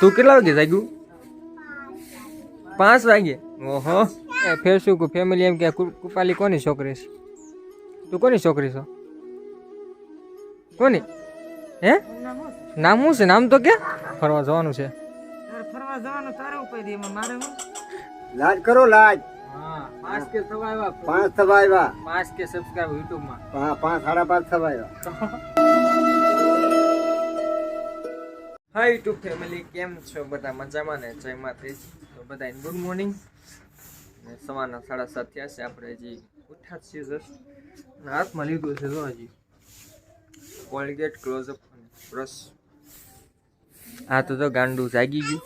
તું કેટલા વાગે જાગ્યું? પાંચ વાગે? ઓહો. એ ફેસબુક ફેમિલી એમ કે કુ- કૃપાલી કોની છોકરી છે? તું કોની છોકરી છો? કોની? હે? નામ શું છે? નામ તો કે? ફરવા જવાનું છે. ફરવા જવાનું તારે ઉપર મારે લાજ કરો લાજ. હા પાંચ કે સવા આવ્યા. પાંચ થવા આવ્યા. પાંચ કે સબસ્ક્રાઇબ યુટ્યુબમાં પાંચ સાડા પાંચ થવા હાય યુટ્યુબ ફેમિલી કેમ છો? બધા મજામાં ને? જય માતાજી. તો બધા ગુડ મોર્નિંગ ને સવારના સાડા સાત થયા છે. આપણે હજી ઉઠ્યા છીએ જસ્ટ હાથમાં લીધું છે જો હજી. કોલગેટ ક્લોઝઅપ બ્રશ હા તો જો ગાંડું જાગી ગયું.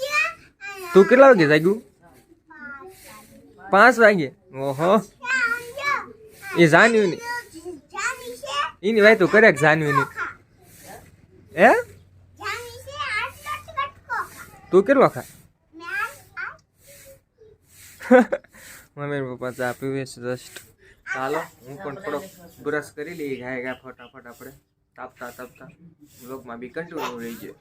તું કેટલા વાગે જાગ્યું? પાંચ વાગે? ઓહો. એ જાન્યું નહીં એની વાય તો કર્યા જાન્યું નહીં હે? તું કેટલો ખા મમ્મી પપ્પા ચા પીવે છે જસ્ટ ચાલો હું પણ થોડોક બ્રશ કરી લઈએ ગાય ગાય ફટાફટ આપણે. તાપતા તાપતા. બ્લોગમાં બી કન્ટિન્યુ રહી જાય.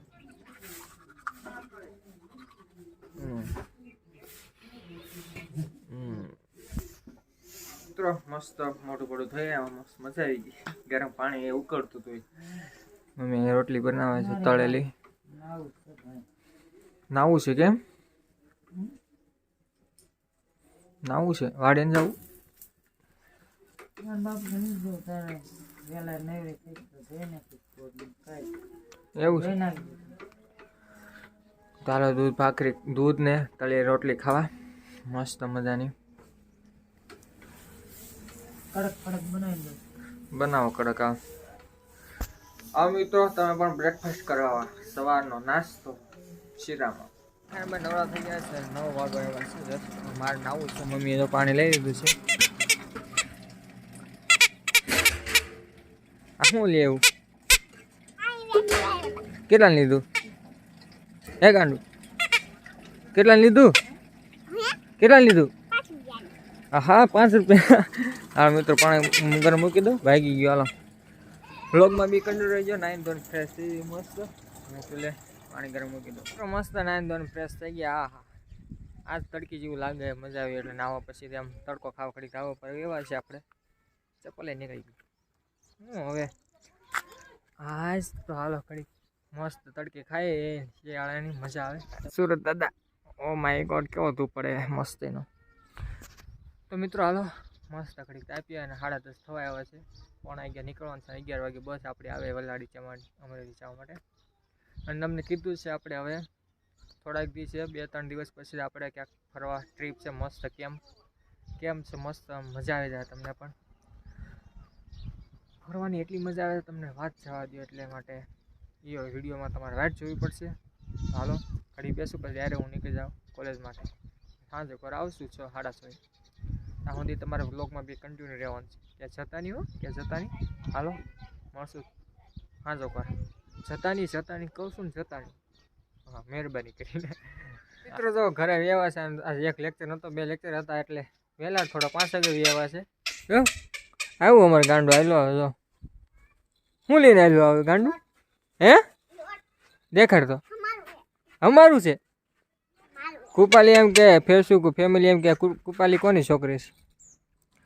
મિત્રો મસ્ત મોટું પડું થઈ મસ્ત મજા આવી ગઈ. ગરમ પાણી એ ઉકળતું હતું. મમ્મી રોટલી બનાવે છે તળેલી. નાવું છે કેમ? નાવું છે. વાડે ને જવું તારે એવું છે. નાખી દૂધ ભાખરી દૂધ ને તળી રોટલી ખાવા. મસ્ત મજાની. કડક કડક બનાવી બનાવો કડક આ મિત્રો તમે પણ બ્રેકફાસ્ટ કરવા સવારનો નાસ્તો. શીરામાં. ખાઈ નવરા થઈ ગયા છે, નવ વાગવા એવા છે મારે નાવું છે, મમ્મીએ તો પાણી લઈ લીધું છે. આ શું લેવું કેટલા લીધું? હે ગાંડુ? કેટલા લીધું? કેટલા લીધું? હા પાંચ રૂપિયા. હા, મિત્રો, પાણી ગરમ મૂકી દો, ભાગી ગયો, હાલો. બ્લોગમાં બી કંડો રહી ગયો, નાઈન ધોન ફ્રેશ થઈ મસ્ત. પેલે પાણી ગરમ મૂકી દો મસ્ત નાઈન દો ફ્રેશ થઈ ગયા. આ હા આજ તડકી જેવું લાગે, મજા આવી એટલે નાવા પછી આમ તડકો ખાવ ખડી ખાવો પર એવા છે આપણે. ચપ્પલે નીકળી ગયું હું હવે? આજ તો હાલો ખડી મસ્ત તડકે ખાઈએ. શિયાળાની મજા આવે. સુરત દાદા. ઓ માય ગોડ, કેવો ધૂપ પડે મસ્ત એનો તો મિત્રો હાલો, મસ્ત ખડી તાપીએ અને સાડા દસ થવા આવ્યા છે. પોણા અગિયાર નીકળવાનું છે. અગિયાર વાગે બસ આપણી આવે વલાડી ચા અમરેલી જવા માટે. અને તમને કીધું છે આપણે હવે થોડાક દિવસે બે ત્રણ દિવસ પછી આપણે ક્યાંક ફરવા ટ્રીપ છે, મસ્ત કેમ કેમ છે, મસ્ત મજા આવી જાય તમને પણ. ફરવાની એટલી મજા આવે તમને વાત જવા દો એટલે માટે એ વિડીયોમાં તમારે વાટ જોવી પડશે. હાલો, ઘડી બેસું, પછી ત્યારે હું નીકળી જાઉં કોલેજ માટે. સાંજે ઘર આવશું છ, સાડા છ. ત્યાં સુધી તમારે બ્લોગમાં બી કન્ટિન્યુ રહેવાનું છે. કે જતા નહીં હો, ક્યાં જતા નહીં. હાલો, મળશું. સાંજો પર જતા નહીં જતા કહું છું ને જતાની. હા મહેરબાની કરીને. મિત્રો જો ઘરે વ્યવહાર છે આજે એક લેક્ચર નહોતો બે લેક્ચર હતા એટલે વહેલા થોડા પાંચ વાગે વ્યવહાર છે. આવ્યું અમારે ગાંડું આવેલો જો. શું લઈને આવ્યો આવે ગાંડું? હે? દેખાડ તો અમારું છે? કૃપાલી એમ કે ફેસબુક ફેમિલી એમ કૃ- કૃપાલી કોની છોકરી છે?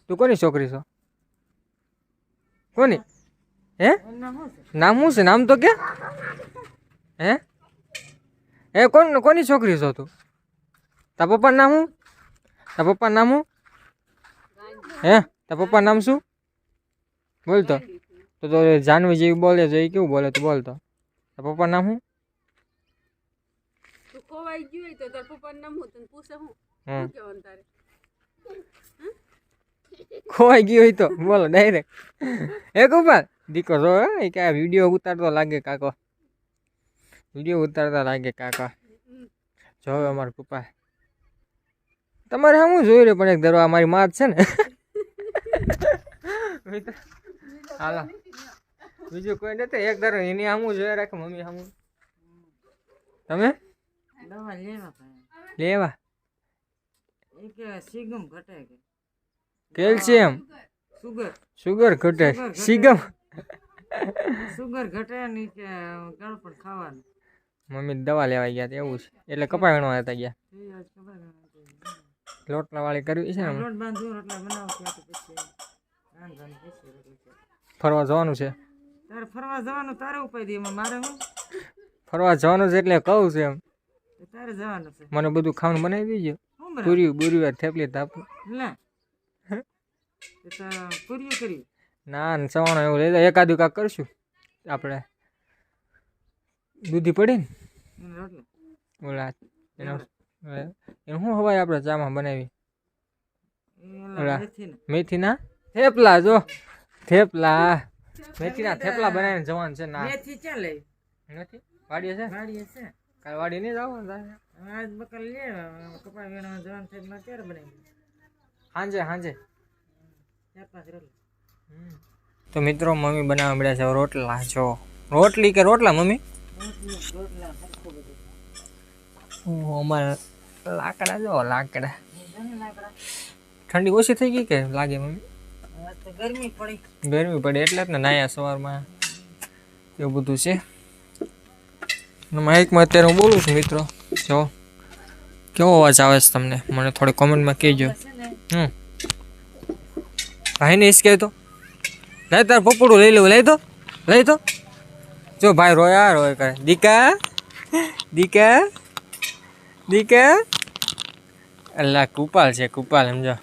તું કોની છોકરી છો? કોની? હે? નામ શું છે? નામ શું છે નામ તો કે? હે? એ કોણ કોની છોકરી છો તું? તાર પપ્પાનું નામ શું? તાર પપ્પાનું નામ શું? હે? તાર પપ્પાનું નામ શું? બોલ તો. તો તો જાનવી જેવી બોલે છે એ કેવું બોલે તું? બોલ તો. તાર પપ્પાનું નામ શું? તું ખોવાઈ ગયું હોય તો તાર પપ્પાનું નામ હું તને પૂછે હું શું કહેવાનું તારે? ખોવાઈ ગયો હોય તો. બોલો ડાયરેક્ટ એ ગોપાલ દીકો જો એ કે વીડિયો ઉતારતો લાગે કાકો. વીડિયો ઉતારતા લાગે કાકા. જોવે અમારા પપ્પા. તમારે હું જોઈ રહ્યો પણ એક દરવા અમારી માત છે ને. હાલો. બીજું કોઈ નથી એક ધરો એની આમું જોઈ રાખે મમ્મી આમું તમે? લેવા ભાઈ. લેવા? એ કે સિગમ ઘટે કે. કેલ્શિયમ? સુગર. સુગર ઘટે. સીગમ? સુગર ઘટે ને કે ગળપણ ખાવાનું. મમ્મી દવા લેવા ગયા એવું છે. એટલે કપા ગણવા હતા ગયા. લોટલા વાળી કરવી છે. લોટ રોટલા બનાવશે પછી. ફરવા જવાનું છે? તારે ફરવા જવાનું તારે ઉપાય દે મારે હું? ફરવા જવાનું છે એટલે કહું છું એમ. તારે જવાનું છે. મને બધું ખાવાનું બનાવી દેજો. પૂરી બુરી થેપલી તાપ ના પૂરી કરી. ના ને સવાણો એવું લઈ જાય એકાદું કાંક કરશું આપણે. દૂધી પડી ને? ઓલા એનો એનું શું હવાય આપણે ચામાં બનાવી? ઓલા. મેથીના? થેપલા જો. થેપલા. મેથીના થેપલા બનાવીને જવાનું છે ના. મેથી ચાલે નથી? વાડીએ છે? વાડીએ છે. કાલ વાડી નહીં જવાનું આજ બકલ લે કપા વેણવા જવાનું થાય ક્યારે બનાવી સાંજે હાંજે. ચાર પાંચ રોટલા. તો મિત્રો, મમ્મી બનાવવા મળ્યા છે રોટલા. જો, રોટલી કે રોટલા, મમ્મી? અમારે લાકડા જો, લાકડા. ઠંડી ઓછી થઈ ગઈ કે લાગે, મમ્મી? ગરમી પડી. ગરમી પડે એટલે જ ને નાયા સવારમાં. એવું બધું છે. માઇકમાં અત્યારે હું બોલું છું, મિત્રો. જો, કેવો અવાજ આવે છે તમને? મને થોડી કોમેન્ટમાં કહેજો. હમ. ભાઈને ઈશ કહેતો લઈ તાર પપડું લઈ લેવું, લઈ તો લઈ તો. જો ભાઈ રોયા, રોય કરે. દીકા દીકા દીકા. અલ્લા, કુપાલ છે, કુપાલ સમજો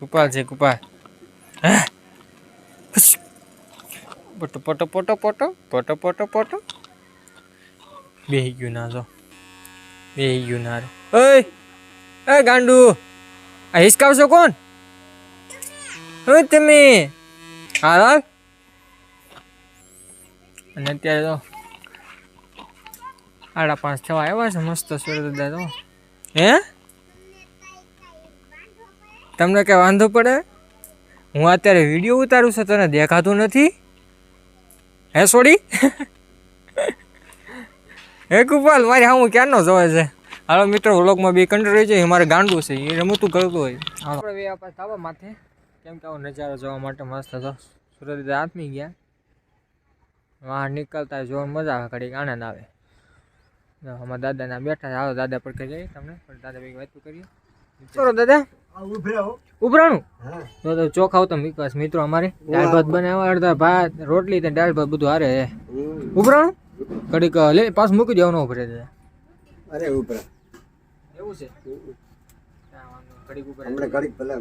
કુપાલ છે, કુપાલ. પોટો પોટો પોટો પોટો પોટો પોટો પોટો. બેહી ગયું ના, જો. બેહી ગયું ના રે એ ગાંડુ. આ હિસકાવશો કોણ? હવે તમે હાલ અને અત્યારે તો આડા પાંચ થવા આવ્યા છે, મસ્ત સુરત દાદા તો. હે? તમને કઈ વાંધો પડે? હું અત્યારે વીડિયો ઉતારું છું, તને દેખાતું નથી. હે, સોડી? હે કુપાલ મારી હા હું ક્યારનો જોવે છે? હાલો મિત્રો, વ્લોગમાં બે કંટ્રોલ રહી છે મારે ગાંડું છે, એ રમતું કરતું હોય. હાલો. આપણે આપણે માથે. કેમ કે આવો નજારો જોવા માટે મસ્ત હતો. સુરત આત્મી ગયા. બહાર નીકળતા જોવા મજા આવે ઘડીક આનંદ આવે. અમારા દાદાના બેઠા આવો દાદા પર જઈએ તમને? પણ દાદા ભાઈ વાતું કરીએ. ચલો દાદા. ઉભરાણું? તો તો ચોખા તો વિકાસ મિત્રો અમારે. દાળ ભાત બનાવવા અડધા ભાત રોટલી ને દાળ ભાત બધું હારે ઉભરાણું? ઘડીક લે પાસ મૂકી દેવાનું ઉભરે દાદા અરે એવું છે? ઘડીક ઉપર ઘડીક ભલે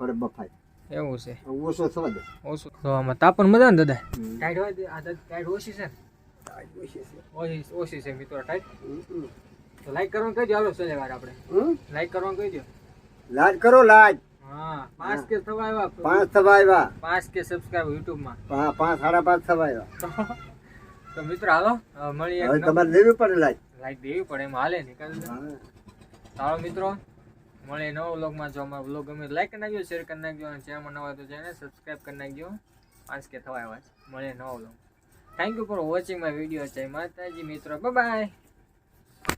પડે બફાય. એવું છે. ઓછો થવા દે. ઓછો. તો આમાં તાપણ મજા ને દાદા? ટાઈટ હોય આ દાદા ટાઈટ ઓછી છે ને? ઓછી ઓછી છે મિત્રો ટાઈટ તો લાઈક કરવાનું કહી દો છેલ્લે વાર આપણે? લાઈક કરવાનું કહી દો. લાજ કરો લાજ હા પાંચ કે થવા આવ્યા પાંચ થવા આવ્યા. પાંચ કે સબસ્ક્રાઈબ યુટ્યુબમાં. પાંચ સાડા પાંચ થવા આવ્યા. તો મિત્રો હાલો મળીએ તમારે લેવી પડે લાઈક લાઈક દેવી પડે એમાં હાલે. ચાલો મિત્રો મળીએ નવો વ્લોગમાં. જો અમારો વ્લોગ ગમે લાઈક કરી નાખજો શેર કરી નાખજો, અને ચેનલમાં નવા તો ચેનલ સબસ્ક્રાઈબ કરી નાખજો. પાંચ કે થવા આવ્યા મળે નવો vlog. Thank you for watching my video Jai Mataji મિત્રો. બાય